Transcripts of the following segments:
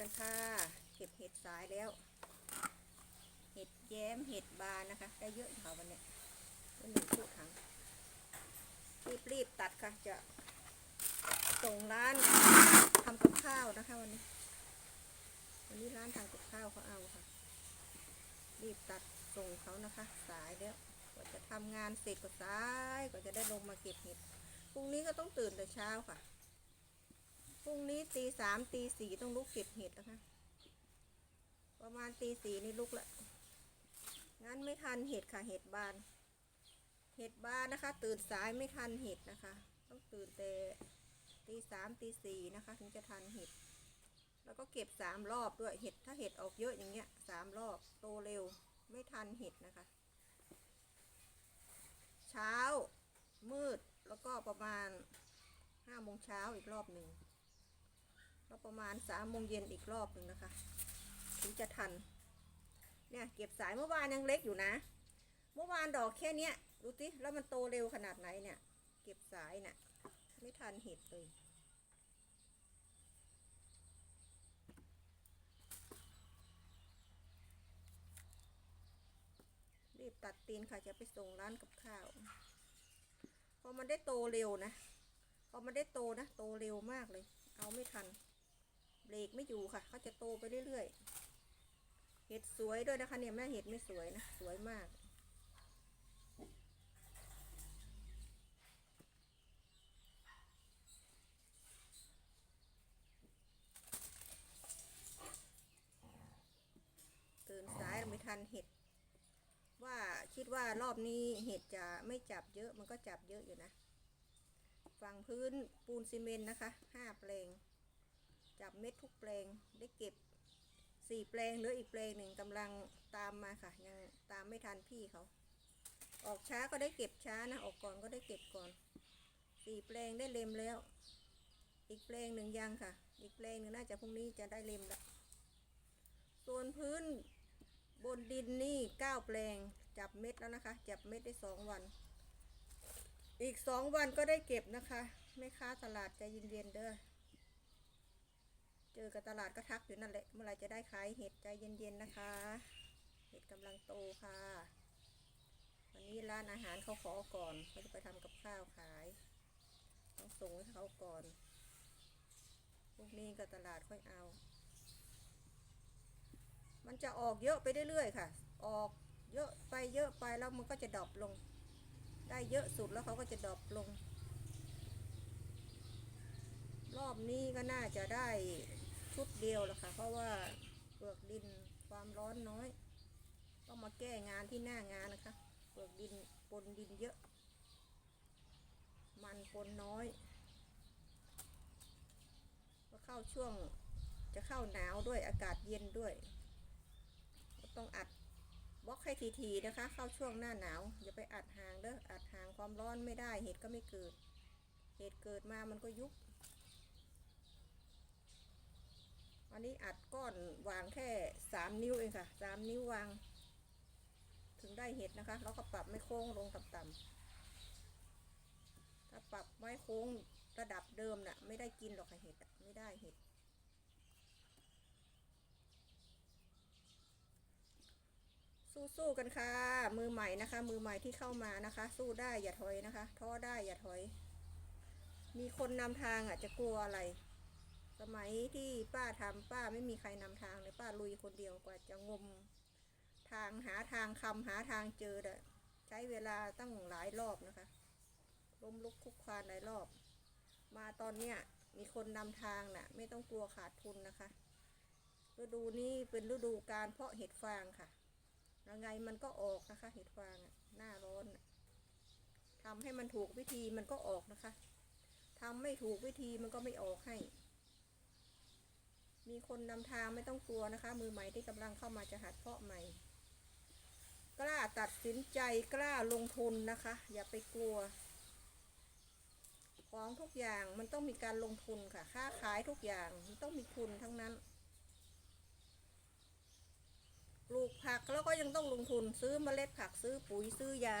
กันค่ะ เก็บเห็ดสายแล้ว เห็ดแย้มเห็ดบานนะคะ ได้เยอะค่ะวันนี้วันหนึ่งคู่ถังรีบรีบๆตัดค่ะ จะส่งร้านทำกับข้าวนะคะวันนี้ วันนี้ร้านทำกับข้าวเขาเอาค่ะ รีบตัดส่งเขานะคะ สายแล้วกว่าจะทำงานเสร็จก็สายกว่าจะได้ลงมาเก็บเห็ดพรุ่งนี้ก็ต้องตื่นแต่เช้าค่ะ พรุ่งนี้ตีสามตีสี่ต้องลุกเก็บเห็ดนะคะประมาณตีสี่นี่ลุกละ งั้นไม่ทันเห็ดค่ะ เห็ดบาน เห็ดบานนะคะ ตื่นสายไม่ทันเห็ดนะคะ ต้องตื่นแต่ตีสามตีสี่นะคะ ถึงจะทันเห็ด แล้วก็เก็บสามรอบด้วย เห็ดถ้าเห็ดออกเยอะอย่างเงี้ยสามรอบโตเร็ว ไม่ทันเห็ดนะคะ เช้ามืดแล้วก็ประมาณห้าโมงเช้าอีกรอบหนึ่ง ประมาณสามโมงเย็นอีกรอบหนึ่งนะคะ ถึงจะทัน เนี่ยเก็บสายเมื่อวานยังเล็กอยู่นะ เมื่อวานดอกแค่เนี้ยดูสิแล้วมันโตเร็วขนาดไหนเนี่ย เก็บสายน่ะไม่ทันเห็ดเลยรีบตัดตีนค่ะจะไปส่งร้านกับข้าว พอมันได้โตเร็วนะ พอมันได้โตนะ โตเร็วมากเลย เอาไม่ทัน เบรกไม่อยู่ค่ะเขาจะโตไปเรื่อยๆ เห็ดสวยด้วยนะคะเนี่ยแม่เห็ดไม่สวยนะ สวยมาก ตื่นสายไม่ทันเห็ด ว่าคิดว่ารอบนี้เห็ดจะไม่จับเยอะมันก็จับเยอะอยู่นะ ฝั่งพื้นปูนซีเมนต์นะคะห้าแปลง บเม็ดทุกแปลงได้เก็บสี่แปลงเหลืออีกแปลงหนึ่งกำลังตามมาค่ะ ยังตามไม่ทันพี่เขา ออกช้าก็ได้เก็บช้านะ ออกก่อนก็ได้เก็บก่อนสี่แปลงได้เล็มแล้ว อีกแปลงหนึ่งยังค่ะ อีกแปลงหนึ่งน่าจะพรุ่งนี้จะได้เล็มล้วส่วนพื้นบนดินนี่เก้าแปลงจับเม็ดแล้วนะคะ จับเม็ดได้สองวัน อีกสองวันก็ได้เก็บนะคะแม่ค้าตลาดใจเย็นๆเด้อ จอกับตลาดก็ทักอยู่นั่นแหละ เมื่อไรจะได้ขายเห็ดใจเย็นๆนะคะ เห็ดกำลังโตค่ะ วันนี้ร้านอาหารเขาขอก่อนเขาจะไปทำกับข้าวขาย ต้องส่งให้เขาก่อนพวกนี้ก็ตลาดค่อยเอา มันจะออกเยอะไปเรื่อยๆค่ะ ออกเยอะไปเยอะไปแล้วมันก็จะดรอปลง ได้เยอะสุดแล้วเขาก็จะดรอปลงรอบนี้ก็น่าจะได้ เดียวแหละค่ะ เพราะว่าเปลือกดินความร้อนน้อยต้องมาแก้งานที่หน้างานนะคะ เปลือกดินปนดินเยอะ มันปนน้อย ก็เข้าช่วงจะเข้าหนาวด้วยอากาศเย็นด้วยต้องอัดบล็อกให้ทีๆนะคะ เข้าช่วงหน้าหนาวอย่าไปอัดห่างเด้ออัดห่างความร้อนไม่ได้เห็ดก็ไม่เกิด เห็ดเกิดมามันก็ยุบ อันนี้อัดก้อนวางแค่สามนิ้วเองค่ะสามนิ้ววาง ถึงได้เห็ดนะคะ แล้วก็ปรับไม่โค้งลงต่ำๆถ้าปรับไว้โค้งระดับเดิมน่ะ ไม่ได้กินหรอกค่ะเห็ดไม่ได้เห็ดสู้ๆกันค่ะ มือใหม่นะคะ มือใหม่ที่เข้ามานะคะ สู้ได้อย่าถอยนะคะ ท้อได้อย่าถอย มีคนนำทางอะจะกลัวอะไร สมัยที่ป้าทำป้าไม่มีใครนำทางเลยป้าลุยคนเดียวกว่าจะงม ทางหาทางคำหาทางเจอเด้อใช้เวลาตั้งหลายรอบนะคะล้มลุกคุกคานหลายรอบ มาตอนเนี้ยมีคนนำทางน่ะ ไม่ต้องกลัวขาดทุนนะคะ ฤดูนี้เป็นฤดูการเพาะเห็ดฟางค่ะยังไงมันก็ออกนะคะ เห็ดฟางหน้าร้อนอะทำให้มันถูกวิธีมันก็ออกนะคะทำไม่ถูกวิธีมันก็ไม่ออกให้ มีคนนำทางไม่ต้องกลัวนะคะ มือใหม่ที่กำลังเข้ามาจะหัดเพาะใหม่ กล้าตัดสินใจกล้าลงทุนนะคะ อย่าไปกลัว ของทุกอย่างมันต้องมีการลงทุนค่ะ ค้าขายทุกอย่างมันต้องมีทุนทั้งนั้นปลูกผักแล้วก็ยังต้องลงทุนซื้อเมล็ดผักซื้อปุ๋ยซื้อยา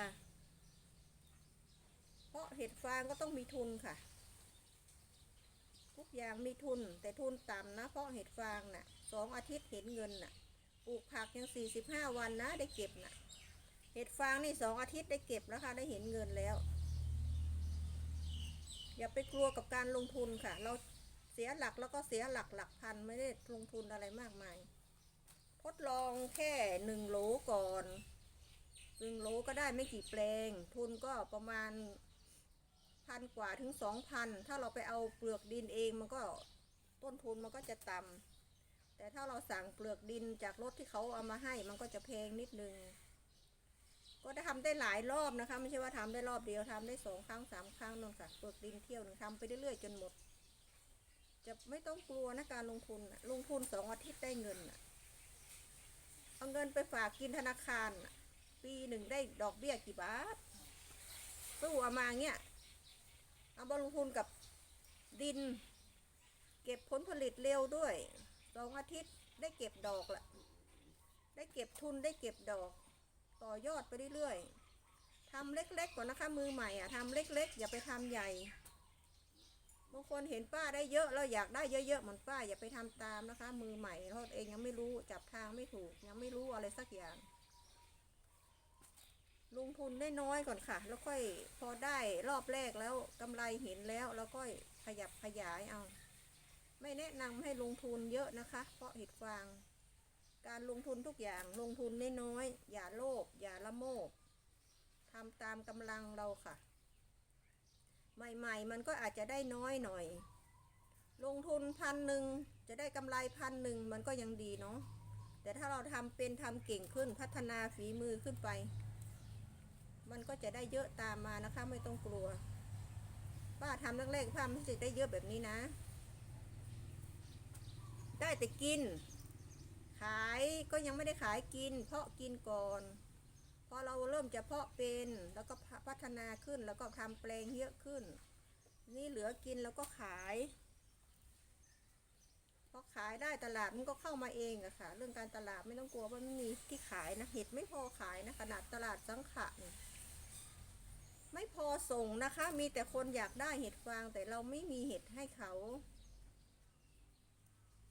เพราะเห็ดฟางก็ต้องมีทุนค่ะ ทุกอย่างมีทุนแต่ทุนต่ำนะ เพราะเห็ดฟางน่ะสองอาทิตย์เห็นเงินน่ะปลูกผักยังสี่สิบห้าวันนะ ได้เก็บน่ะเห็ดฟางนี่สองอาทิตย์ได้เก็บแล้วค่ะได้เห็นเงินแล้ว อย่าไปกลัวกับการลงทุนค่ะ เราเสียหลักแล้วก็เสียหลักหลักพันไม่ได้ลงทุนอะไรมากมาย ทดลองแค่หนึ่งโหลก่อนหนึ่งโหลก็ได้ไม่กี่แปลง ทุนก็ประมาณ พันกว่าถึงสองพันถ้าเราไปเอาเปลือกดินเองมันก็ต้นทุนมันก็จะต่ำแต่ถ้าเราสั่งเปลือกดินจากรถที่เขาเอามาให้มันก็จะแพงนิดนึง ก็ได้ทำได้หลายรอบนะคะ ไม่ใช่ว่าทำได้รอบเดียวทำได้สองครั้งสามครั้งนั่นค่ะเปลือกดินเที่ยวหนึ่งทำไปเรื่อยๆจนหมด จะไม่ต้องกลัวนะการลงทุนลงทุนสองอาทิตย์ได้เงินเอาเงินไปฝากกินธนาคาร ปีหนึ่งได้ดอกเบี้ยกี่บาทสู้เอามาเงี้ย เอามาลงทุนกับดิน เก็บผลผลิตเร็วด้วยสองอาทิตย์ได้เก็บดอกละได้เก็บทุนได้เก็บดอก ต่อยอดไปเรื่อยๆทำเล็กๆก่อนนะคะ มือใหม่อะทำเล็กๆ อย่าไปทำใหญ่บางคนเห็นป้าได้เยอะแล้วอยากได้เยอะๆเหมือนป้าอย่าไปทำตามนะคะ มือใหม่เราเองยังไม่รู้จับทางไม่ถูกยังไม่รู้อะไรสักอย่าง ลงทุนได้น้อยก่อนค่ะ แล้วค่อยพอได้รอบแรกแล้วกำไรเห็นแล้วแล้วก็ขยับขยายเอา ไม่แนะนำให้ลงทุนเยอะนะคะ เพราะเห็ดฟาง การลงทุนทุกอย่างลงทุนน้อยๆอย่าโลภอย่าละโมบทำตามกำลังเราค่ะ ใหม่ๆ มันก็อาจจะได้น้อยหน่อย ลงทุนพันหนึ่งจะได้กำไรพันหนึ่งมันก็ยังดีเนาะแต่ถ้าเราทำเป็นทำเก่งขึ้นพัฒนาฝีมือขึ้นไป มันก็จะได้เยอะตามมานะคะ ไม่ต้องกลัว ป้าทำแรกๆป้าไม่ใช่ได้เยอะแบบนี้นะ ได้แต่กิน ขายก็ยังไม่ได้ขายกิน เพาะกินก่อนพอเราเริ่มจะเพาะเป็นแล้วก็พัฒนาขึ้นแล้วก็ทำแปลงเยอะขึ้น นี่เหลือกินแล้วก็ขายพอขายได้ตลาดมันก็เข้ามาเองอะค่ะ เรื่องการตลาดไม่ต้องกลัวว่าไม่มีที่ขายนะเห็ดไม่พอขายนะขนาดตลาดสังขะนี่ไม่พอ ส่งนะคะ มีแต่คนอยากได้เห็ดฟางแต่เราไม่มีเห็ดให้เขา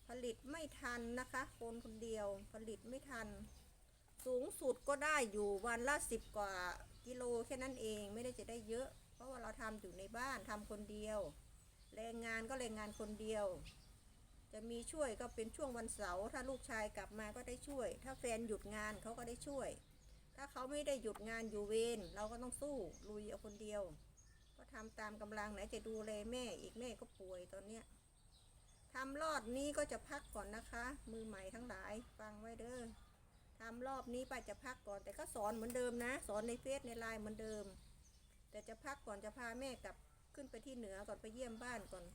ผลิตไม่ทันนะคะ คนคนเดียวผลิตไม่ทัน สูงสุดก็ได้อยู่วันละสิบกว่ากิโลแค่นั้นเองไม่ได้จะได้เยอะ เพราะว่าเราทำอยู่ในบ้านทำคนเดียว แรงงานก็แรงงานคนเดียว จะมีช่วยก็เป็นช่วงวันเสาร์ถ้าลูกชายกลับมาก็ได้ช่วย ถ้าแฟนหยุดงานเขาก็ได้ช่วย ถ้าเขาไม่ได้หยุดงานอยู่เวรเราก็ต้องสู้ลุยเอาคนเดียว ก็ทำตามกำลังไหนจะดูแลแม่อีกแม่ก็ป่วยตอนเนี้ยทำรอบนี้ก็จะพักก่อนนะคะ มือใหม่ทั้งหลายฟังไว้เด้อทำรอบนี้ป้าจะพักก่อน แต่ก็สอนเหมือนเดิมนะ สอนในเฟซในไลน์เหมือนเดิม แต่จะพักก่อนจะพาแม่กลับขึ้นไปที่เหนือก่อนไปเยี่ยมบ้านก่อน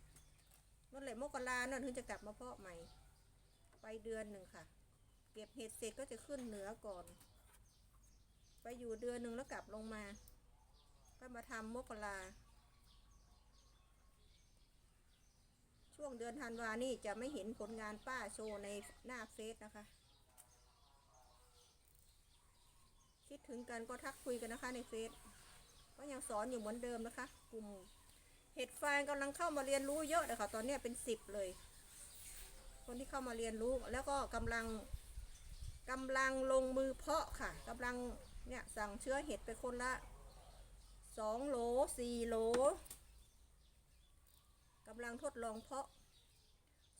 นั่นแหละมกรานั่นถึงจะกลับมาเพาะใหม่ ไปเดือนหนึ่งค่ะ เก็บเห็ดเสร็จก็จะขึ้นเหนือก่อน ไปอยู่เดือนหนึ่งแล้วกลับลงมา ก็มาทำมกราช่วงเดือนธันวานี่จะไม่เห็นผลงานป้าโชว์ในหน้าเฟซนะคะ คิดถึงกันก็ทักคุยกันนะคะในเฟซก็ยังสอนอยู่เหมือนเดิมนะคะ กลุ่มเห็ดฟางกำลังเข้ามาเรียนรู้เยอะเลยค่ะ ตอนนี้เป็นสิบเลย คนที่เข้ามาเรียนรู้แล้วก็กำลังกำลังลงมือเพาะค่ะกำลัง เนี่ยสั่งเชื้อเห็ดไปคนละสองโหลสี่โหลกำลังทดลองเพาะ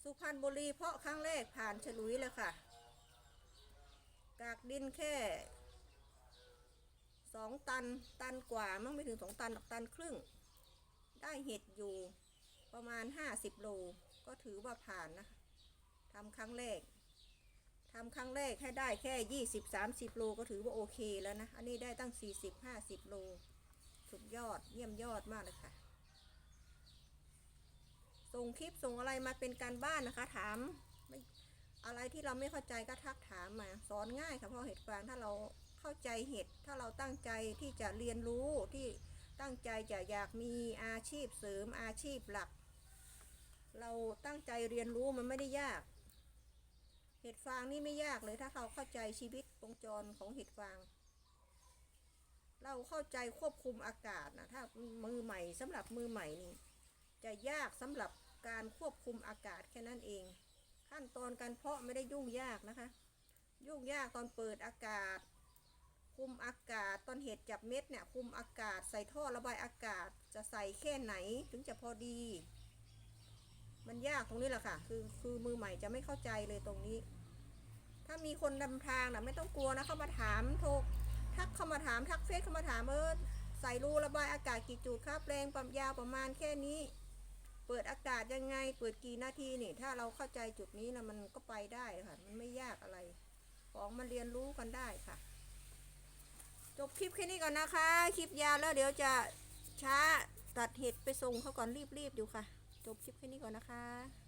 สุพรรณบุรีเพาะครั้งแรกผ่านฉลุยเลยค่ะ กากดินแค่สองตันตันกว่ามั้งไม่ถึงสองตันหรอกตันครึ่ง ได้เห็ดอยู่ประมาณห้าสิบโล ก็ถือว่าผ่านนะคะทำครั้งแรก ทำครั้งแรกให้ได้แค่ยี่สิบสามสิบโลก็ถือว่าโอเคแล้วนะ อันนี้ได้ตั้งสี่สิบห้าสิบโล สุดยอดเยี่ยมยอดมากเลยค่ะ ส่งคลิปส่งอะไรมาเป็นการบ้านนะคะ ถามไม่อะไรที่เราไม่เข้าใจก็ทักถามมาสอนง่ายค่ะเพราะเห็ดฟางถ้าเราเข้าใจเห็ด ถ้าเราตั้งใจที่จะเรียนรู้ที่ตั้งใจจะอยากมีอาชีพเสริมอาชีพหลัก เราตั้งใจเรียนรู้มันไม่ได้ยาก เห็ดฟางนี่ไม่ยากเลยถ้าเราเข้าใจชีวิตวงจรของเห็ดฟาง เราเข้าใจควบคุมอากาศนะถ้ามือใหม่สำหรับมือใหม่นี่จะยากสำหรับการควบคุมอากาศแค่นั้นเอง ขั้นตอนการเพาะไม่ได้ยุ่งยากนะคะ ยุ่งยากตอนเปิดอากาศ คุมอากาศตอนเห็ดจับเม็ดเนี่ยคุมอากาศใส่ท่อระบายอากาศจะใส่แค่ไหนถึงจะพอดี มันยากตรงนี้แหละค่ะ คือคือมือใหม่จะไม่เข้าใจเลยตรงนี้ ถ้ามีคนนำทางนะไม่ต้องกลัวนะเข้ามาถามโทรทักเข้ามาถามทักเฟซเข้ามาถามเออใส่รูระบายอากาศกี่จุดครับแรงความยาวประมาณแค่นี้ เปิดอากาศยังไง เปิดกี่นาทีนี่ ถ้าเราเข้าใจจุดนี้นะมันก็ไปได้ค่ะ มันไม่ยากอะไร ของมาเรียนรู้กันได้ค่ะ จบคลิปแค่นี้ก่อนนะคะ คลิปยาวแล้วเดี๋ยวจะช้าตัดเห็ดไปส่งเขาก่อนรีบๆอยู่ค่ะ จบคลิปแค่นี้ก่อนนะคะ